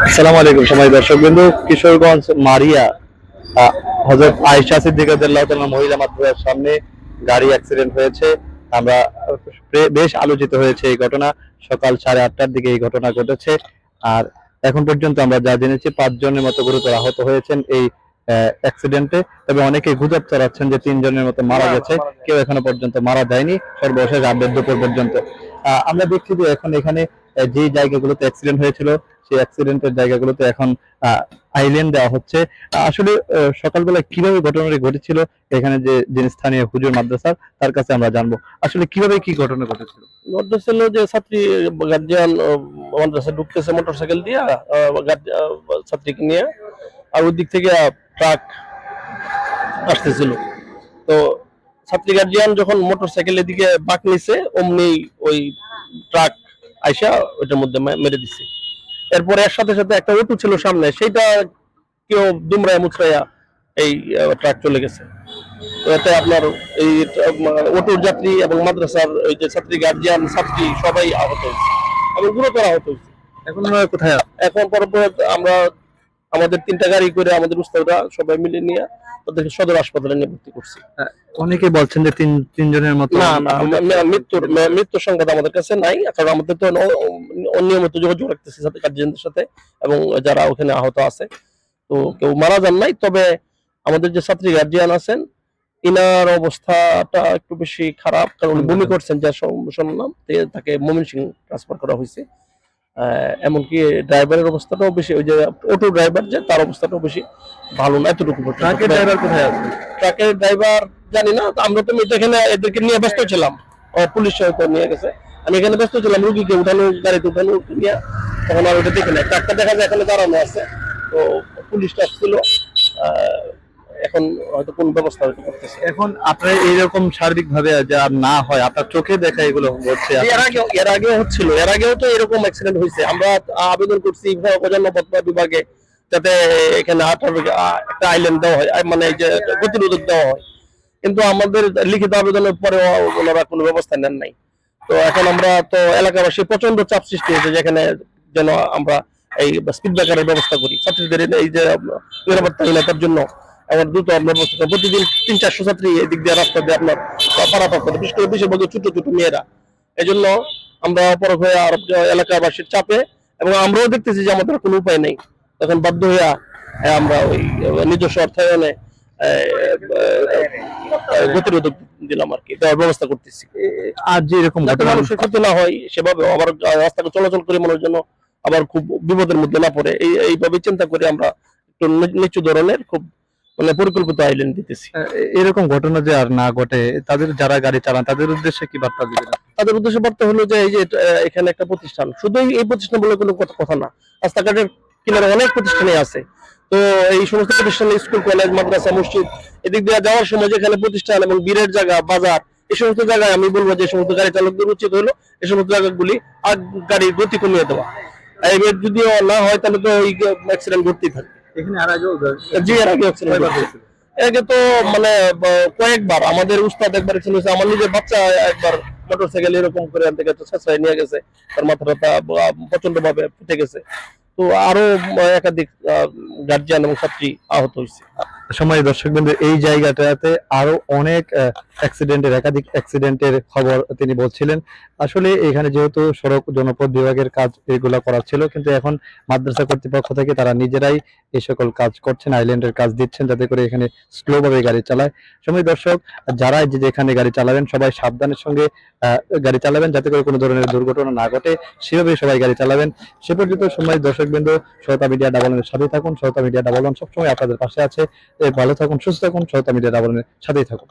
আসসালামু আলাইকুম সময় দর্শক বিন্দু কিশোরগঞ্জ মারিয়া আহ, হযরত আয়েশা মহিলা মাদ্রাসার সামনে গাড়ি অ্যাক্সিডেন্ট হয়েছে। আমরা বেশ আলোচিত হয়েছে এই ঘটনা। সকাল সাড়ে আটটার দিকে এই ঘটনা ঘটেছে। আর এখন পর্যন্ত আমরা যা জেনেছি পাঁচজনের মতো গুরুতর আহত হয়েছেন এই অ্যাক্সিডেন্টে তবে অনেকে গুজব ছড়াচ্ছেন যে তিনজনের মতো মারা গেছে। কেউ এখনও পর্যন্ত মারা যায়নি সর্বশেষ আপডেট দুপুর পর্যন্ত। আহ, আমরা দেখছি যে এখন এখানে যে জায়গাগুলোতে অ্যাক্সিডেন্ট হয়েছিল, সেই অ্যাক্সিডেন্টের জায়গাগুলোতে এখন আইল্যান্ড দেওয়া হচ্ছে। আসলে সকালবেলা কীভাবে ঘটনাটি ঘটেছিল, এখানে যে, যিনি স্থানীয় হুজুর মাদ্রাসার, তার কাছে আমরা জানব। আসলে কীভাবে কি ঘটনা ঘটেছিল? ঘটনা ছিল যে ছাত্রী গার্জিয়ান মাদ্রাসা ঢুকতেছে মোটরসাইকেল দিয়ে ছাত্রীকে নিয়ে, আর ওই দিক থেকে ট্রাক আসতেছিল। তো ছাত্রী গার্জিয়ান যখন মোটরসাইকেলের দিকে বাঁক নিছে, অমনি ওই ট্রাক আইসা ওইটার মধ্যে মেরে দিছে। এরপরে এর সাথে সাথে একটা অটো ছিল সামনে সেইটা কেউ দুমরায় মুচড়াইয়া এই ট্রাক চলে গেছে। তো এতে আপনার এই অটোর যাত্রী এবং মাদ্রাসার ওই যে ছাত্রী গার্জিয়ান ছাত্রী সবাই আহত হয়েছে এবং গুরুতর আহত হয়েছে। এখন কোথায়? এখন পরপর আমরা আমাদের তিনটা গাড়ি করে আমাদের উস্তাদরা সবাই মিলে নিয়ে তাদেরকে সদর হাসপাতালে নিয়ে ভর্তি করছি অনেকে বলছেন যে তিন তিনজনের মতো না না মৃত্যুর মৃত্যুর সংবাদ আমাদের কাছে নাই কারণ আমাদের তো অনিয়মিত যোগাযোগ রাখতেছি সাথে গার্জিয়ানদের সাথে এবং যারা ওখানে আহত আছে তো কেউ মারা যান নাই। তবে আমাদের যে ছাত্রী গার্জিয়ান আছেন ইনার অবস্থাটা একটু বেশি খারাপ কারণ বমি করছেন যা শুনলাম তে- তাকে মমিন সিং ট্রান্সফার করা হয়েছে। এমনকি ড্রাইভারের অবস্থাটাও বেশি ওই যে অটো ড্রাইভার যে তার অবস্থাটাও বেশি ভালো না এতটুকু ট্রাকের ড্রাইভার কোথায় আছে? ট্রাকের ড্রাইভার জানি না আমরা তো এখানে এদেরকে নিয়ে ব্যস্ত ছিলাম। পুলিশ হয়তো নিয়ে গেছে। আমি এখানে ব্যস্ত ছিলাম রুগীকে উঠানো গাড়িতে উঠানো নিয়ে। তখন আর ওটা দেখে নাই। ট্রাকটা দেখা যায় এখানে দাঁড়ানো আছে। তো পুলিশটা আসছিল এখন হয়তো কোন ব্যবস্থা হয়তো করতেছে। এখন আপনার এইরকম সার্বিক ভাবে যা না হয় আপনার চোখে দেখা এগুলো হচ্ছে এর আগে এর আগে হচ্ছিল এর আগেও তো এরকম অ্যাক্সিডেন্ট হয়েছে আমরা আবেদন করছি বিভাগে যাতে এখানে একটা আইল্যান্ড দেওয়া হয় মানে যে গতিরোধক দেওয়া হয়। কিন্তু আমাদের লিখিত আবেদনের পরে ওনারা কোনো ব্যবস্থা নেন নাই। তো এখন আমরা তো এলাকাবাসী প্রচণ্ড চাপ সৃষ্টি হয়েছে যেখানে যেন আমরা এই স্পিড ব্রেকারের ব্যবস্থা করি। ছাত্রীদের এই যে নিরাপত্তাহীনতার জন্য আমার দ্রুত আপনার ব্যবস্থা প্রতিদিন তিন চারশো ছাত্রী এই দিক দিয়ে রাস্তা দিয়ে আপনার পারাপার করে বিশেষ করে বেশিরভাগ ছোট ছোট মেয়েরা। এই জন্য আমরা অপরাধ হয়ে আর এলাকাবাসীর চাপে এবং আমরাও দেখতেছি যে আমাদের কোনো উপায় নেই। তখন বাধ্য হইয়া আমরা ওই নিজস্ব অর্থায়নে গতিরোধক দিলাম আর কি দেওয়ার ব্যবস্থা করতেছি। আজ যে এরকম মানুষের ক্ষতি না হয় সেভাবে আবার রাস্তাকে চলাচল করে মানুষের জন্য আবার খুব বিপদের মধ্যে না পড়ে। এই এইভাবে চিন্তা করে আমরা একটু নিচু ধরনের খুব মানে পরিকল্পিত আইল্যান্ড দিতেছি। এরকম ঘটনা যে আর না ঘটে তাদের যারা গাড়ি চালান তাদের উদ্দেশ্যে কি বার্তা দিবেন তাদের উদ্দেশ্য বার্তা হলো যে এই যে এখানে একটা প্রতিষ্ঠান। শুধু এই প্রতিষ্ঠান বলে কোনো কথা না। রাস্তাঘাটের কিনারে অনেক প্রতিষ্ঠানই আছে। তো এই সমস্ত প্রতিষ্ঠানে স্কুল কলেজ মাদ্রাসা মসজিদ এদিক দিয়ে যাওয়ার সময় যেখানে প্রতিষ্ঠান এবং বীরের জায়গা বাজার এই সমস্ত জায়গায় আমি বলব যে সমস্ত গাড়ি চালকদের উচিত হলো এই সমস্ত জায়গাগুলি আর গাড়ির গতি কমিয়ে দেওয়া। এবার যদিও না হয় তাহলে তো ওই অ্যাক্সিডেন্ট ঘটতেই থাকবে এখানে আর আগেও জি এর আগে আগে তো মানে কয়েকবার। আমাদের উস্তাদ একবার হয়েছে। আমার নিজের বাচ্চা একবার মোটরসাইকেল এরকম করে নিয়ে গেছে। তার মাথাটা প্রচণ্ড ভাবে ফেটে গেছে। তো আরও একাধিক গার্জিয়ান এবং ছাত্রী আহত হয়েছে। সময় দর্শক বিন্দু এই জায়গাটাতে আরও অনেক অ্যাক্সিডেন্টের একাধিক অ্যাক্সিডেন্টের খবর তিনি বলছিলেন। আসলে এখানে যেহেতু সড়ক জনপথ বিভাগের কাজ এগুলা করা ছিল, কিন্তু এখন মাদ্রাসা কর্তৃপক্ষ থেকে তারা নিজেরাই এই সকল কাজ করছেন আইল্যান্ডের কাজ দিচ্ছেন যাতে করে এখানে স্লো ভাবে গাড়ি চালায়। সময় দর্শক, যারা যে এখানে গাড়ি চালাবেন, সবাই সাবধানের সঙ্গে গাড়ি চালাবেন যাতে করে কোনো ধরনের দুর্ঘটনা না ঘটে সেভাবে সবাই গাড়ি চালাবেন। সে পর্যন্ত সময় দর্শক বিন্দু সহতা মিডিয়া ডাবলনের সাথে থাকুন। সহতা মিডিয়া ডাবলন সবসময় আপনাদের পাশে আছে। ভালো থাকুন সুস্থ থাকুন সহতা মিডিয়া বলেন সাথেই থাকুন।